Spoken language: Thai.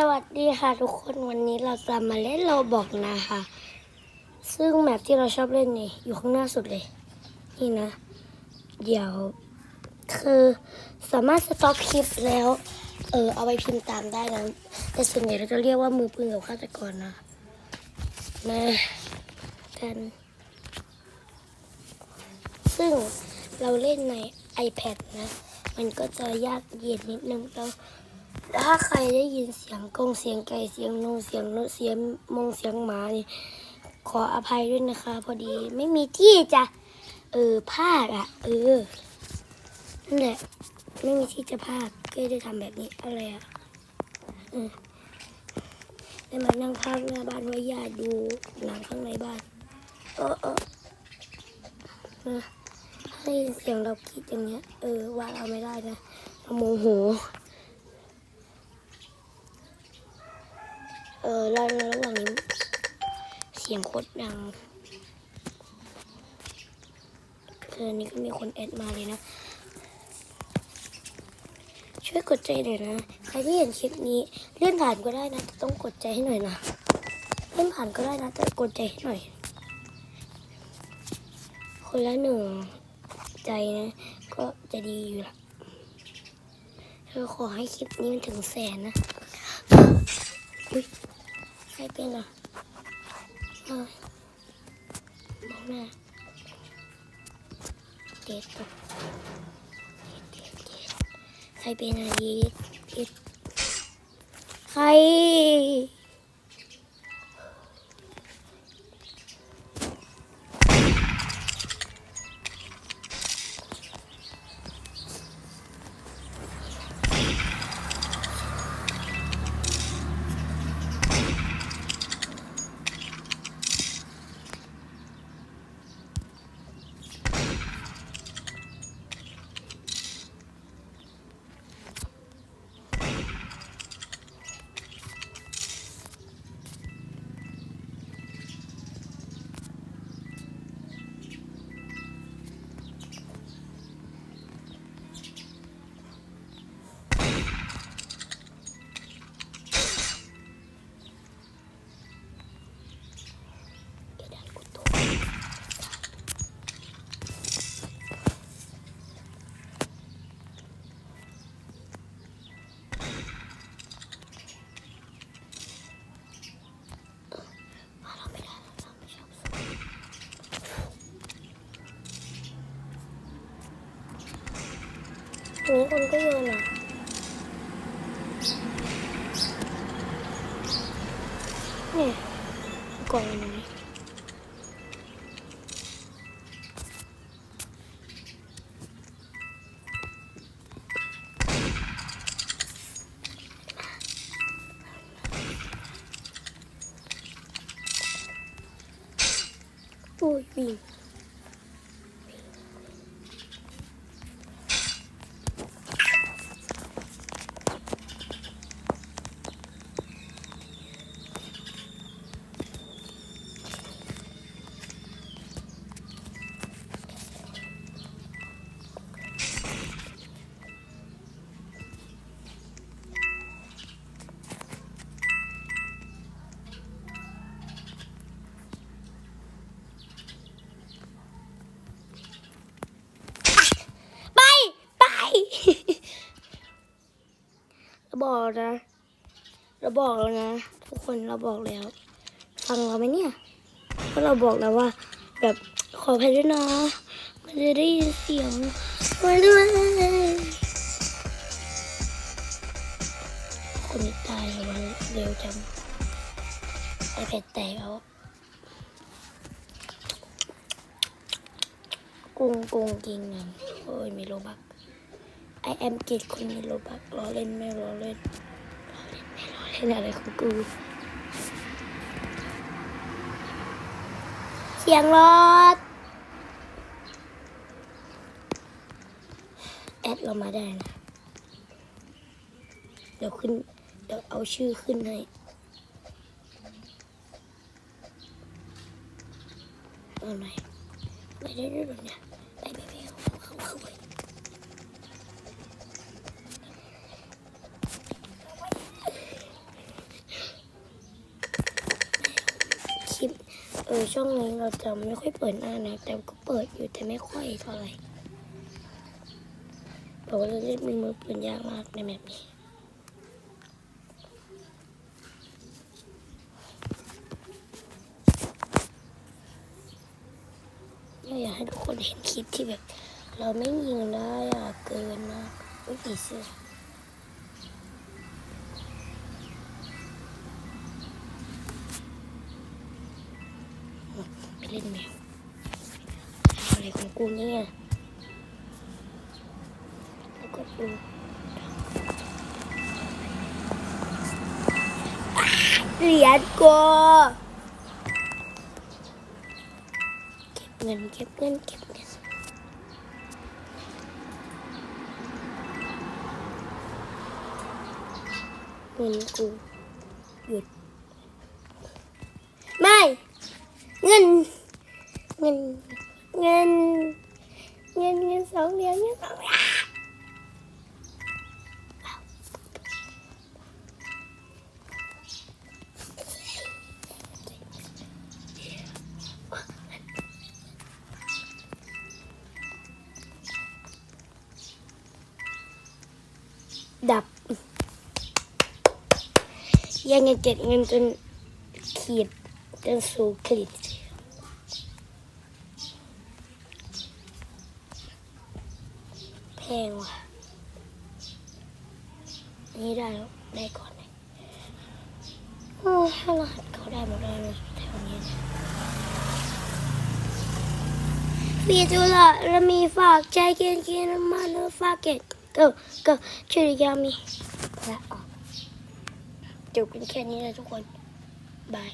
สวัสดีค่ะทุกคนวันนี้เราจะมาเล่นเราบอกนะคะ ซึ่งแมปที่เราชอบเล่นนี่อยู่ข้างหน้าสุดเลย นี่นะ เดี๋ยว คือสามารถสต็อปคลิปแล้ว เออเอาไปพิมพ์ตามได้นะแต่ส่วนใหญ่เราจะเรียกว่ามือปืนกับฆาตกรนะมากันซึ่งเราเล่นใน iPad นะ มันก็จะยากเย็นนิดนึงแล้ว ถ้าใครได้ยินเสียงกงเสียงไก่เสียงนกเสียงนกเสียงมงเสียงหมานี่ขออภัยด้วยนะคะ พอดีไม่มีที่จะเออพากอะ เออนั่นแหละไม่มีที่จะพากก็ได้ทำแบบนี้อะไรอะเออได้มานั่งพากหน้าบ้านไว้ญาติดูหนังข้างในบ้าน เออเออถ้าได้ยินเสียงเราคิดอย่างเงี้ย เออว่าเราไม่ได้นะเราโมโห ออระหว่างนี้เสียงโคตรดังคือนนี้ก็มีคนแอดมาเลยนะ ช่วยกดใจหน่อยนะ ใครที่เห็นคลิปนี้เลื่อนผ่านก็ได้นะแต่ต้องกดใจให้หน่อยนะเลื่อนผ่านก็ได้นะแต่กดใจให้หน่อย คนละหนึ่งใจนะ ก็จะดีอยู่ละเธอขอให้คลิปนี้มันถึงแสนนะอุ๊ย ใครเป็นอะเอ้ยมองหน้าเด็ดตกใครเป็นอะเด็ดเด็ดใคร นี้คนก็เยอะนะเนี่ยกล่องนนี้โอ้ยวิ่ง บอกนะ เราบอกแล้วนะ ทุกคนเราบอกแล้ว ฟังเราไหมเนี่ยเพราะเราบอกแล้วว่า แบบขออภัยด้วยนะมันจะได้ยินเสียงมาด้วยคนตายวันเร็วจังไอแพดแตกแล้วกุ้งกุ้งกิงนังโอ้ยมีโลบัก ไอแอมกิดคนมีโลบักล้อเล่นไม่ล้อเล่นล้อเล่นไม่ล้อเล่นอะไรของกูเสียงรถแอดเรามาได้นะเดี๋ยวขึ้นเดี๋ยวเอาชื่อขึ้นให้เอาหน่อยไม่ได้ด้วยหรอเนี่ยไปไปไปเข้าเข้าเข้า ไปเอช่วงนี้เราจะไม่ค่อยเปิดหน้านะ แต่ก็เปิดอยู่แต่ไม่ค่อยเท่าไหร่บอกว่าเราเล่นมีมือปืนยากมากในแบบนี้อยากให้ทุกคนเห็นคลิปที่แบบ เราไม่ยิงได้อะเกินมากอุ้ยผีเสื้อ เล่นแมวอะไรของกูเนี่ยแล้วก็ดูเหรียญกูเก็บเงินเก็บเงินเก็บเงินเงินกูหยุด เงิน เงิน เงิน เงินเงินสองเหรียญเงินสองเหรียญดับย่งเงินเก็บเงินจนขีดจนสูงขีด แพงว่ะ นี่ได้แล้วได้ก่อนเลยโอ้ยถ้ารหัสเขาได้หมดเลยนะแถวนี้เนี่ยมีจุฬาและมีฝากใจเกินกินมันแล้วฝากเก็ตก็ก็ช่วยยามีและออกจบกันแค่นี้เลยทุกคน บาย